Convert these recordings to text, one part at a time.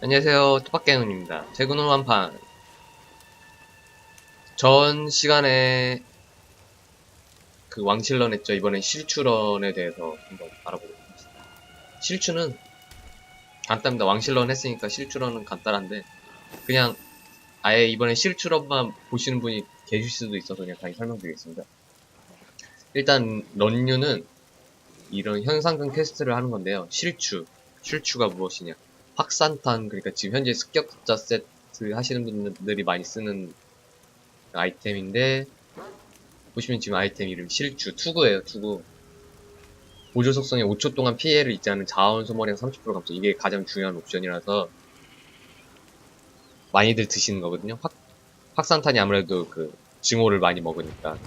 안녕하세요. 투박갱입니다. 제군호 한판. 전 시간에 그 왕실런 했죠. 이번엔 실추런에 대해서 한번 알아보도록 하겠습니다. 실추는 간단합니다. 왕실런 했으니까 실추런은 간단한데 그냥 아예 이번에 실추런만 보시는 분이 계실 수도 있어서 그냥 다시 설명드리겠습니다. 일단 런류는 이런 현상금 퀘스트를 하는 건데요. 실추, 실추가 무엇이냐? 확산탄 그러니까 지금 현재 습격자 세트 하시는 분들이 많이 쓰는 아이템인데 보시면 지금 아이템 이름 실주 투구예요 투구. 보조 속성에 5초 동안 피해를 입지 않은 자원 소모량 30% 감소. 이게 가장 중요한 옵션이라서 많이들 드시는 거거든요. 확, 확산탄이 아무래도 그 증오를 많이 먹으니까.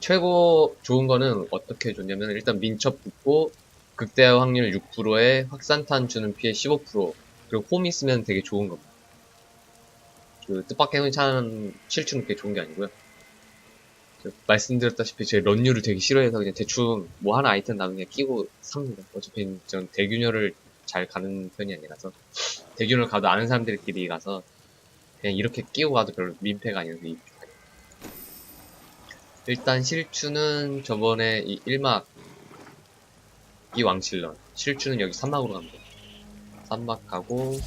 최고 좋은 거는 어떻게 좋냐면 일단 민첩 붙고 극대화 확률 6%에 확산탄 주는 피해 15% 그리고 홈 있으면 되게 좋은 겁니다. 그 뜻밖의 차는 실추는 그렇게 좋은 게 아니고요. 그 말씀드렸다시피 제 런류를 되게 싫어해서 그냥 대충 뭐 하나 아이템 나면 그냥 끼고 삽니다. 어차피 전 대균열을 잘 가는 편이 아니라서 대균열 가도 아는 사람들끼리 가서 그냥 이렇게 끼고 가도 별로 민폐가 아니어서 이 일단 실추는 저번에 이 1막 이 왕실런 실추는 여기 산막으로 돼 산막 가고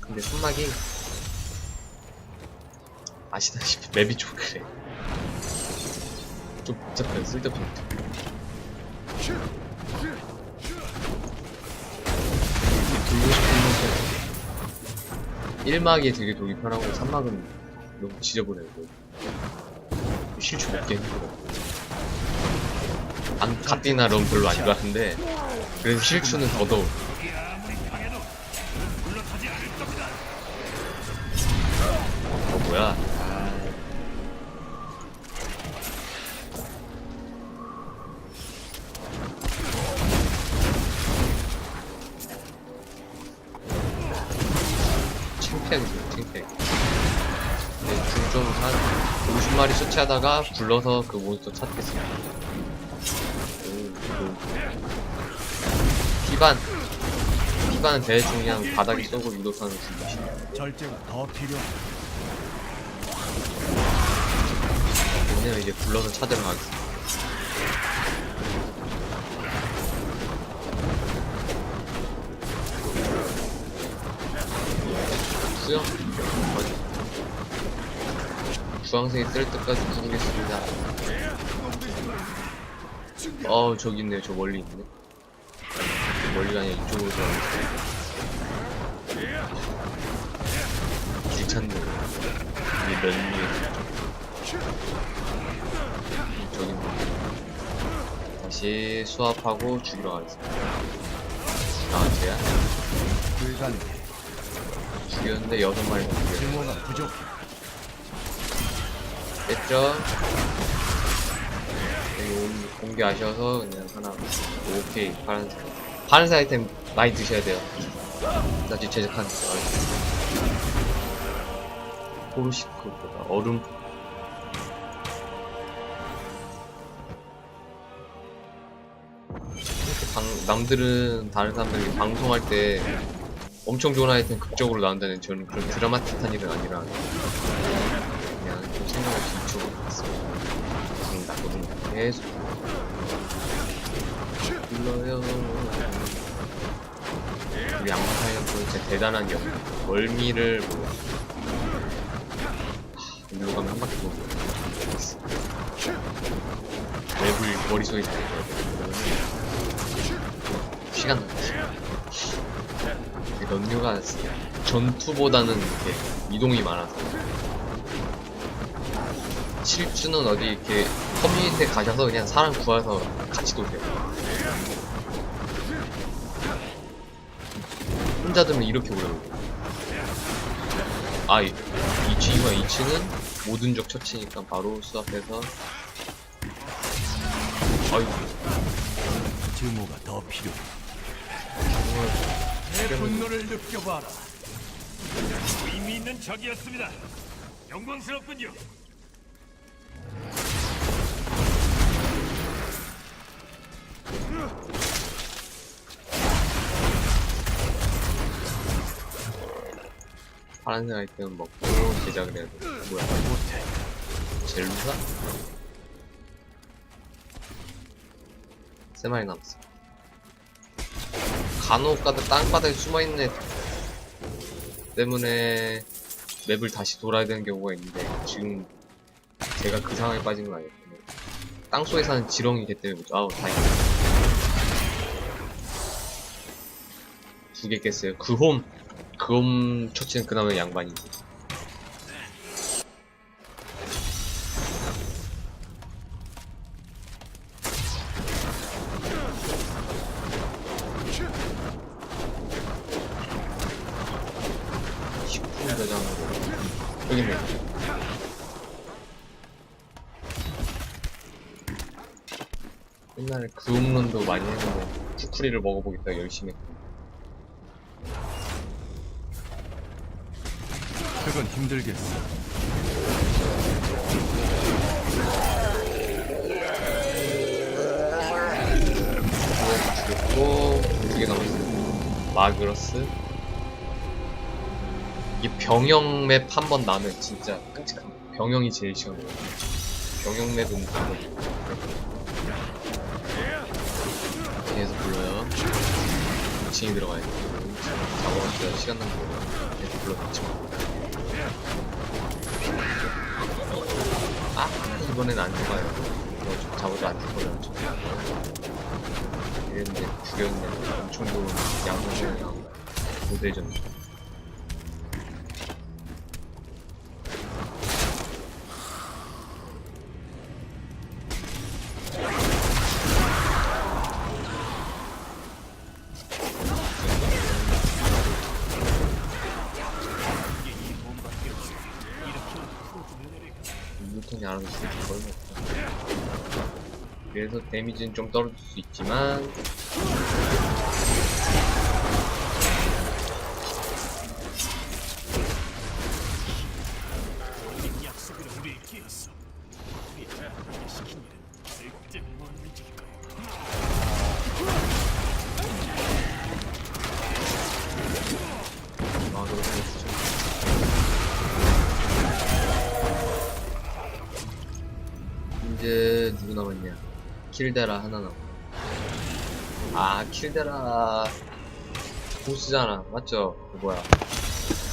근데 산막이 아시다시피 맵이 좀 그래. 좀 복잡해요 쓸데없이 돌고 싶은 1막이 되게 돌기 편하고 3막은 너무 지저분해고 실추 먹기 힘들어 안, 갓디나 런 별로 안 좋아하는데 그래서 실추는 더더욱. 어 뭐야? 창피하게 창피하게 네, 중좀 한 50마리 처치하다가 불러서 그 몬스터 찾겠습니다 피반. 피반은 대충 그냥 바닥에 쏘고 유도선을 죽이시 절제가 더 필요하다. 왜냐면 이제 불러서 찾으러 가겠습니다 수영 주황색이 뜰 때까지 부르겠습니다 어 저기 있네요 저 멀리 있네 멀리가 아니라 이쪽으로 길 찾는 이게 몇 미에 저기 있네 다시 수압하고 죽이러 가겠습니다 아 쟤야? 불가능. 죽였는데 여섯 마리 더 죽였어 증오가 부족해. 뺐죠? 여기 온- 공개 아쉬워서 그냥 하나 오케이. 파란색 파란색 아이템 많이 드셔야 돼요. 나중에 제작한 포르시크보다 얼음. 이렇게 방, 남들은 다른 사람들이 방송할 때 엄청 좋은 아이템 극적으로 나온다는 저는 그런 드라마틱한 일은 아니라 계속 불러요. 우리 양파이어도 진짜 대단한 경 멀미를. 하, 일로 가면 한 바퀴 돌고 있어. 맵을 머릿속에 잘 해야 돼. 그러면 시간 낭비. 런류가 전투보다는 이렇게 이동이 많아서 실주는 어디 이렇게 커뮤니티에 가셔서 그냥 사람 구해서 같이 도세요 혼자 들면 이렇게 걸려요 아 2층이와 2층은 모든 적 처치니까 바로 수압해서 아이고 증오가 더 필요해. 정말 내 분노를 느껴봐라. 의미 있는 적이었습니다. 영광스럽군요. 파란색 아이템 먹고 제작을 해야 돼. 뭐야? 못해. 제일 무사? 세 마리 남았어. 간혹 가다 땅바닥에 숨어있는 때문에 맵을 다시 돌아야 되는 경우가 있는데 지금 제가 그 상황에 빠진 건 아니에요. 땅속에 사는 지렁이기 때문에 뭐, 아우 다행이다. 두 개 깼어요. 그 홈, 그홈 처치는 그나마 양반이지. 식품 저장으로 여기 있네. 옛날에 그음론도 많이 했는데 쿠쿠리를 먹어보겠다 열심히 했고 그건 힘들겠어. 죽였고 두개 남았어요. 마그러스. 이 병영 맵 한 번 나면 진짜 끔찍한 거. 병영이 제일 시원해 병영 맵은 뒤에서 불러요. 2층에 들어가야 돼. 작업할 시간 낭비고 계속 불러 놓지 아 이번엔 안 죽어요 이거 좀 잡아도 안 죽어요 좀. 이랬는데 죽였는데 엄청 좋은 양궁이랑 고대전 뉴턴이 알아서 쓸 거는 없다. 그래서 데미지는 좀 떨어질 수 있지만 킬데라 하나 남아 아 킬데라 보스잖아. 맞죠? 그 뭐야.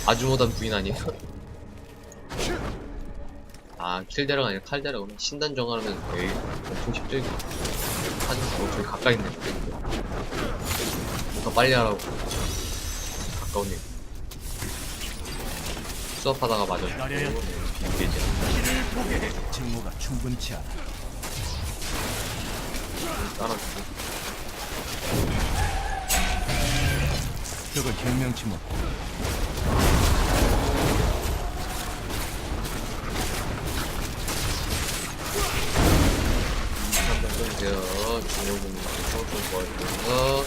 아주 못한 부인 아니에요? 아 킬데라가 아니라 칼데라구나. 신단 정하면 에이 엄청 쉽죠 하지만 뭐 저기 가까이 있네. 더 빨리 하라고. 가까운 일 수업하다가 맞았고 기다려야 돼. 직무가 충분치 않아. 따라주고 그건 현명치 못. 한번 써주세요 중요분 성좀 도와주면서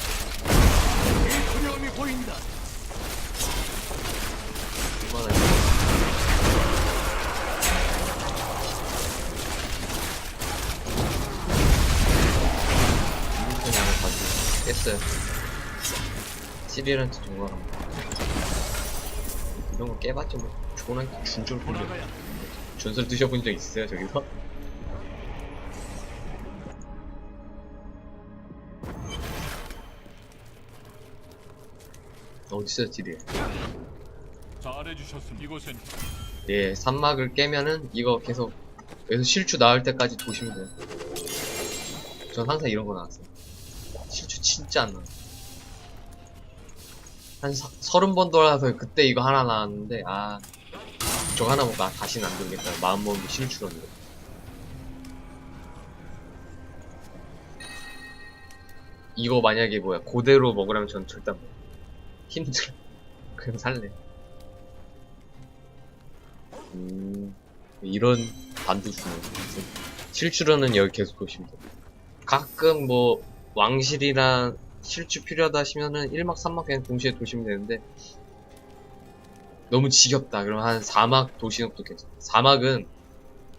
두려움이 보인다. 얼마나 깼어요 11한테 종강합니다 이런 거 깨봤자 뭐 좋은 준줄 본적 전설 드셔본 적 있어요 저기서? 어디서 딜이에요? 잘해주셨습니다. 이곳은 예, 산막을 깨면은 이거 계속 여기서 실추 나올 때까지 도시면 돼요. 전 항상 이런 거 나왔어요. 실추 진짜 안 나와요. 한 서, 서른 번 돌아서 그때 이거 하나 나왔는데, 아, 저거 하나 먹고 아, 다시는 안 돌겠다. 마음 먹은 게 실추였는데. 이거 만약에 뭐야, 그대로 먹으려면 전 절대 안 먹어요. 힘들어. 그냥 살래. 음, 이런 반두수는 실추로는 여기 계속 보시면 돼요. 가끔 뭐 왕실이랑 실추 필요하다 하시면은 1막 3막 그냥 동시에 도시면 되는데 너무 지겹다. 그러면 한 4막 도시는 또 괜찮아. 4막은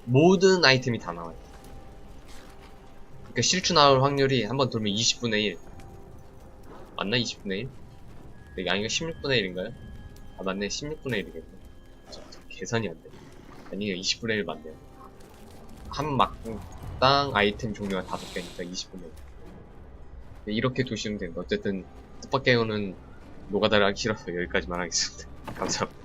모든 아이템이 다 나와요. 그러니까 실추 나올 확률이 한 번 돌면 20분의 1 맞나? 20분의 1? 이게 아닌가? 16분의 1인가요? 아 맞네. 16분의 1이겠네. 계산이 안돼. 아니 20분의 1 맞네요. 한 막당 아이템 종류가 5개니까 20분의 1 이렇게 두시면 됩니다. 어쨌든 거는 노가다를 하기 싫어서 여기까지만 하겠습니다. 감사합니다